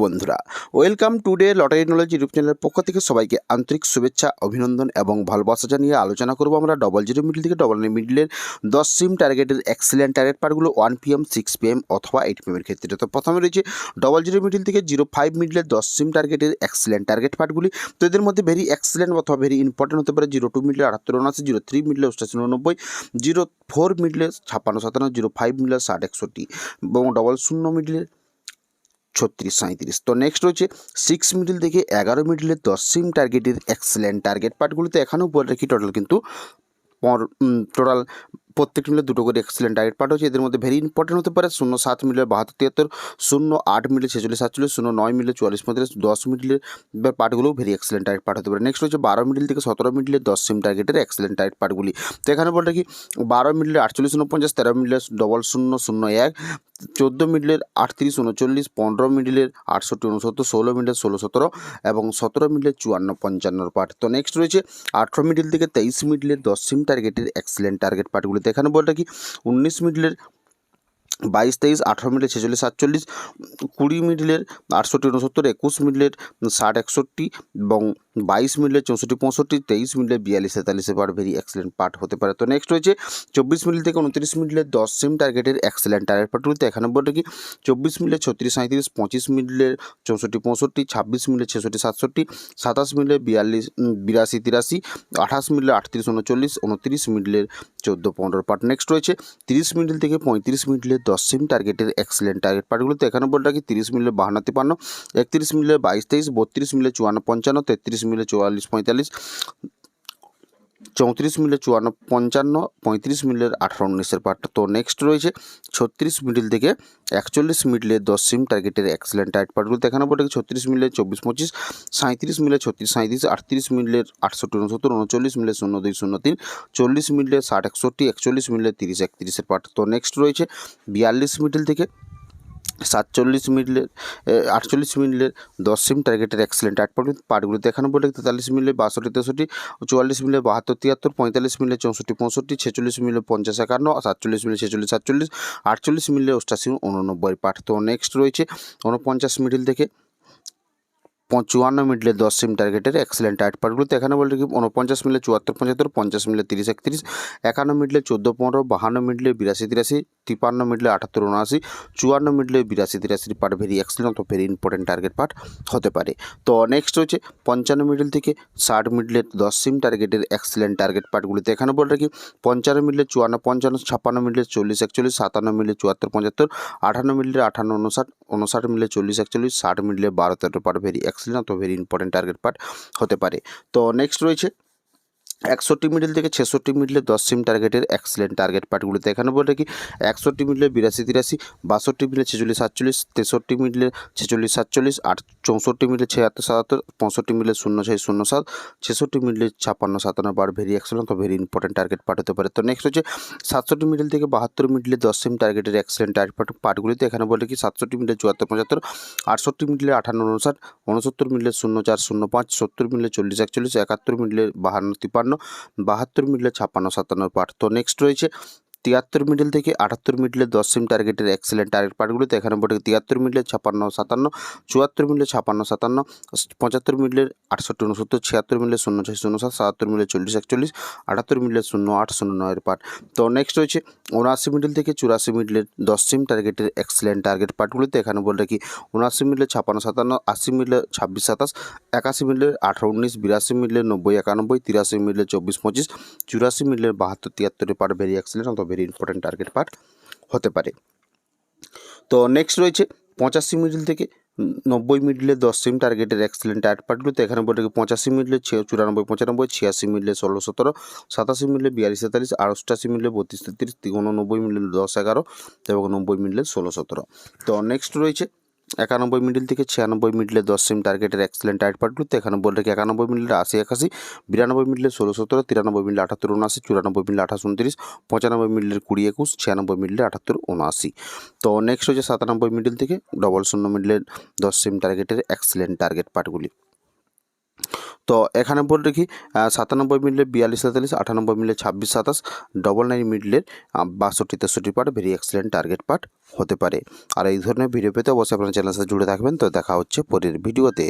বন্ধুরা welcome to day lottery knowledge YouTube চ্যানেলের পক্ষ থেকে সবাইকে আন্তরিক শুভেচ্ছা, অভিনন্দন এবং ভালোবাসা জানিয়ে আলোচনা করব আমরা ডবল জিরো মিডল থেকে ডবল নাইন মিডলের দশ সিম টার্গেটের এক্সিলেন্ট টার্গেট পার্টগুলো ওয়ান পিএম সিক্স পিএম অথবা এইট পিএমের ক্ষেত্রে। তো প্রথমে রয়েছে ডবল জিরো মিডল থেকে জিরো ফাইভ মিডলের দশ সিম টার্গেটের এক্সিলেন্ট টার্গেট পার্টগুলি তো এদের মধ্যে ভেরি এক্সিলেন্ট অথবা ভেরি ইম্পর্টেন্ট হতে পারে জিরো টু মিডলে আটাত্তর উনআশি জিরো থ্রি মিডলে অষ্টাশি উননব্বই জিরো ফোর মিডলে ছাপ্পান্ন, সাতান্ন জিরো ফাইভ মিডলে ষাট, একষট্টি এবং ডবল শূন্য মিডলে ছত্রিশ সাঁত্রিশ তো নেক্সট রয়েছে সিক্স মিডিল থেকে এগারো মিডিলের দশ সিম টার্গেটের এক্সেলেন্ট টার্গেট পার্টগুলিতে এখানেও বলে রাখি টোটাল কিন্তু টোটাল প্রত্যেকটি মিলে দুটো করে এক্সেলেন্ট টার্গেট পার্ট হচ্ছে এদের মধ্যে ভেরি ইম্পর্টেন্ট হতে পারে শূন্য সাত মিলে বাহাত্তর, তিয়াত্তর, শূন্য আট মিলে ছেচল্লিশ, সাতচল্লিশ, শূন্য নয় মিলে চুয়াল্লিশ পঁয়তাল্লিশ দশ মিডিলের পার্টগুলোও ভেরি এক্সেলেন্ট টার্গেট পার্ট হতে পারে। নেক্সট হচ্ছে বারো মিডিল থেকে সতেরো মিডিলের দশ সিম টার্গেটের এক্সেলেন্ট টার্গেট পার্টগুলি তো এখানে বলে রাখি বারো মিডিলের আটচল্লিশ উনপঞ্চাশ তেরো মিডিলের ডবল শূন্য শূন্য এক চোদ্দ মিডলের আটত্রিশ উনচল্লিশ, পনেরো মিডলের আটষট্টি উনসত্তর, ষোলো মিডলের ষোলো সতেরো এবং সতেরো মিডলের চুয়ান্ন পঞ্চান্নর পার্ট। তো নেক্সট রয়েছে আঠেরো মিডল থেকে তেইশ মিডলের দশ সিম টার্গেটের এক্সেলেন্ট টার্গেট পার্টগুলিতে এখানে বলটা কি, উনিশ মিডলের বাইশ, তেইশ, আঠেরো মিডলের ছেচল্লিশ, সাতচল্লিশ, কুড়ি মিডলের আটষট্টি, উনসত্তর, একুশ মিডলের ষাট, একষট্টি এবং বাইশ মিডলের চৌষট্টি, পঁয়ষট্টি, তেইশ মিডলের বিয়াল্লিশ, তেতাল্লিশে পার্ট ভেরি এক্সেলেন্ট পার্ট হতে পারে। তো নেক্সট রয়েছে চব্বিশ মিডল থেকে উনত্রিশ মিডলের দশ সিম টার্গেটের এক্সেলেন্ট টার্গেট পার্টগুলিতে এখানে বলতে কি, চব্বিশ মিডলের ছত্রিশ সাঁত্রিশ পঁচিশ মিডলের চৌষট্টি, পঁয়ষট্টি, ছাব্বিশ মিডলের ছেষট্টি, সাতষট্টি, সাতাশ মিডলের বিয়াল্লিশ বিরাশি, তিরাশি, আঠাশ মিডলের আটত্রিশ, উনচল্লিশ, উনত্রিশ মিডলের চোদ্দ, পনেরো পার্ট নেক্সট রয়েছে তিরিশ মিডল থেকে পঁয়ত্রিশ মিডলের দশ সিম টার্গেটের এক্সেলেন্ট টার্গেট পার্টগুলোতে এখানে বলটা কি, তিরিশ মিডলের বাহান্ন, তিপান্ন, একত্রিশ মিডলের বাইশ, তেইশ, বত্রিশ মিডলের চুয়ান্ন, পঞ্চান্ন, তেত্রিশ মিডলের চুয়াল্লিশ, পঁয়তাল্লিশ, চৌত্রিশ মিলে চুয়ান্ন, পঞ্চান্ন, পঁয়ত্রিশ মিলের আঠারো উনিশের পার্ট। তো নেক্সট রয়েছে ছত্রিশ মিডিল থেকে একচল্লিশ মিডলে দশ সিম টার্গেটের এক্সেলেন্ট টাইট পার্টগুলো দেখানো। পড়ে ছত্রিশ মিলে চব্বিশ, পঁচিশ সাঁত্রিশ মিলে ছত্রিশ সাঁত্রিশ আটত্রিশ মিলের আটষট্টি, উনসত্তর, উনচল্লিশ মিলে শূন্য দুই, শূন্য তিন, চল্লিশ মিলে ষাট, একষট্টি, একচল্লিশ মিলে তিরিশ, একত্রিশের পার্ট। তো নেক্সট রয়েছে বিয়াল্লিশ মিডিল থেকে সাতচল্লিশ মিডলের আটচল্লিশ মিডলের দশ সিম টার্গেটের এক্সেলেন্ট আট পার্ট পার্টগুলো দেখানো বলে তেতাল্লিশ মিলে বাষট্টি, তেষট্টি, চুয়াল্লিশ মিলে বাহাত্তর, তিয়াত্তর, পঁয়তাল্লিশ মিলে চৌষট্টি, পঁয়ষট্টি, ছেচল্লিশ মিলে পঞ্চাশ, একান্ন, সাতচল্লিশ মিলে ছেচল্লিশ, সাতচল্লিশ, আটচল্লিশ মিলে অষ্টাশি উননব্বই পার্ট তো নেক্সট রয়েছে উনপঞ্চাশ মিডিল থেকে চুয়ান্ন মিডলে দশ সিম টার্গেটের এক্সেলেন্ট টাইট পার্টগুলোতে এখানে বলতে কি উনপঞ্চাশ মিলে চুয়াত্তর, পঁচাত্তর পঞ্চাশ মিলে তিরিশ, একত্রিশ, একান্ন মিডলে চোদ্দ, পনেরো, বাহান্ন মিডলে বিরাশি, তিরাশি তিপান্ন মিডলে আটাত্তর উনআশি, চুয়ান্ন মিডলে বিরাশি, তিরাশির পার্ট ভেরি এক্সেলেন্ট অথবা ভেরি ইম্পর্টেন্ট টার্গেট পার্ট হতে পারে। তো নেক্সট হচ্ছে পঞ্চান্ন মিডল থেকে ষাট মিডলের দশ সিম টার্গেটের এক্সেলেন্ট টার্গেট পার্টগুলিতে এখানে বলে রাখি, পঞ্চান্ন মিডলে চুয়ান্ন, পঞ্চান্ন, ছাপ্পান্ন মিডলে চল্লিশ, একচল্লিশ, সাতান্ন মিডলে চুয়াত্তর, পঁচাত্তর, আঠান্ন মিডলে আঠান্ন উনষাট উনষাট মিডলে চল্লিশ, একচল্লিশ, ষাট মিডলে বারো তেরো পার্ট ভেরি এক্সেলেন্ট অথবা ভেরি ইম্পর্টেন্ট টার্গেট পার্ট হতে পারে। তো নেক্সট রয়েছে একষট্টি মিডল থেকে ছেষট্টি মিডলে দশ সিম টার্গেটের এক্সেলেন্ট টার্গেট পার্টগুলিতে। এখানে বলে রাখি, একষট্টি মিডলে বিরাশি তিরাশি, বাষট্টি মিডলে ছেচল্লিশ সাতচল্লিশ, তেষট্টি মিডলে ছেচল্লিশ সাতচল্লিশ আট চৌষট্টি মিডলে ছিয়াত্তর সাতাত্তর, পঁয়ষট্টি মিডলে শূন্য ছয় শূন্য সাত, ছেষট্টি মিডলে ছাপ্পান্ন সাতান্ন বার ভেরি এক্সেলেন্ট তো ভেরি ইম্পর্টেন্ট টার্গেট পার্ট হতে পারে। তো নেক্সট হচ্ছে, সাতষট্টি মিডল থেকে বাহাত্তর মিডলে দশ সিম টার্গেটের এক্সেলেন্ট টার্গেট পার্ট পার্টগুলিতে এখানে বলে কি সাতষট্টি মিডলে চুয়াত্তর পঁচাত্তর, আটষট্টি মিডলে আঠান্ন উনষাট উনসত্তর মিডলে শূন্য চার শূন্য পাঁচ, সত্তর মিডলে চল্লিশ একচল্লিশ, একাত্তর মিডলে বাহান্ন তিপান্ন বাহাত্তর মিলে ছাপ্পান্ন সাতান্ন পাঠ তো নেক্সট রয়েছে তিয়াত্তর মিডল থেকে আটাত্তর মিডলে দশ সিম টার্গেটের এক্সেলেন্ট টার্গেট পার্টগুলোতে এখানে বটে তিয়াত্তর মিডলে ছাপান্ন, সাতান্ন, চুয়াত্তর মিডলে ছাপান্ন, সাতান্ন, পঁচাত্তর মিডলের আটষট্টি, উনসত্তর, ছিয়াত্তর মিডলে শূন্য, ছয়, শূন্য, সাত, সাতাত্তর মিডলে চল্লিশ, একচল্লিশ, আটাত্তর মিডলে শূন্য, আট, শূন্য, নয়ের পার্ট। তো নেক্সট রয়েছে উনআশি মিডল থেকে চুরাশি মিডলের দশ সিম টার্গেটের এক্সেলেন্ট টার্গেট পার্টগুলোতে এখানে বলে রাখি উনআশি মিডলে ছাপান্ন, সাতান্ন, আশি মিডলে ছাব্বিশ, সাতাশ, একাশি মিডলের আঠারো, উনিশ, বিরাশি মিডলের নব্বই, একানব্বই, তিরাশি মিডলে চব্বিশ, পঁচিশ, চুরাশি মিডলের বাহাত্তর, তিয়াত্তরের part very excellent very important target part হতে পারে। তো নেক্সট রয়েছে পঁচাশি মিডিল থেকে নব্বই মিডলে দশ সিম টার্গেটের এক্সেলেন্ট অ্যাড পার্টগুলোতে এখানে রাখি পঁচাশি মিডলে চুরানব্বই, পঁচানব্বই, ছিয়াশি মিডলে ষোলো, সতেরো, সাতাশি মিডলে বিয়াল্লিশ সাতাল্লিশ আড়ষ্টাশি অষ্টাশি মিডলে বত্রিশ, তেত্রিশ উননব্বই মিডলে দশ, এগারো এবং নব্বই মিডলে ষোলো, সতেরো। তো নেক্সট রয়েছে একানব্বই মিডিল থেকে ছিয়ানব্বই মিডলে দশ সিম টার্গেটের এক্সেলেন্ট টাইট পার্টগুলোতে এখানে বলে রেখে একানব্বই মিডলে আশি একাশি, বিরানব্বই মিডলে ষোলো সতেরো, তিরানব্বই মিডলে আঠাত্তর উনআশি, চুরানব্বই মিডলে আঠাশ উনত্রিশ, পঁচানব্বই মিডলের কুড়ি একুশ, ছিয়ানব্বই মিডলে আঠাত্তর উনআশি। তো নেক্সট হচ্ছে সাতানব্বই মিডিল থেকে ডবল শূন্য মিডলের দশ সিম টার্গেটের এক্সেলেন্ট টার্গেট পার্টগুলি তো এখানে বলে রাখি সাতানব্বই মিনিটের বিয়াল্লিশ তেতাল্লিশ, আটানব্বই মিনিটের ছাব্বিশ সাতাশ ডবল নাইন মিডলের বাষট্টি তেষট্টি part very excellent target part হতে পারে। আর এই ধরনের ভিডিও পেতে অবশ্যই আপনার চ্যানেলের সাথে জুড়ে থাকবেন। তো দেখা হচ্ছে পরের ভিডিওতে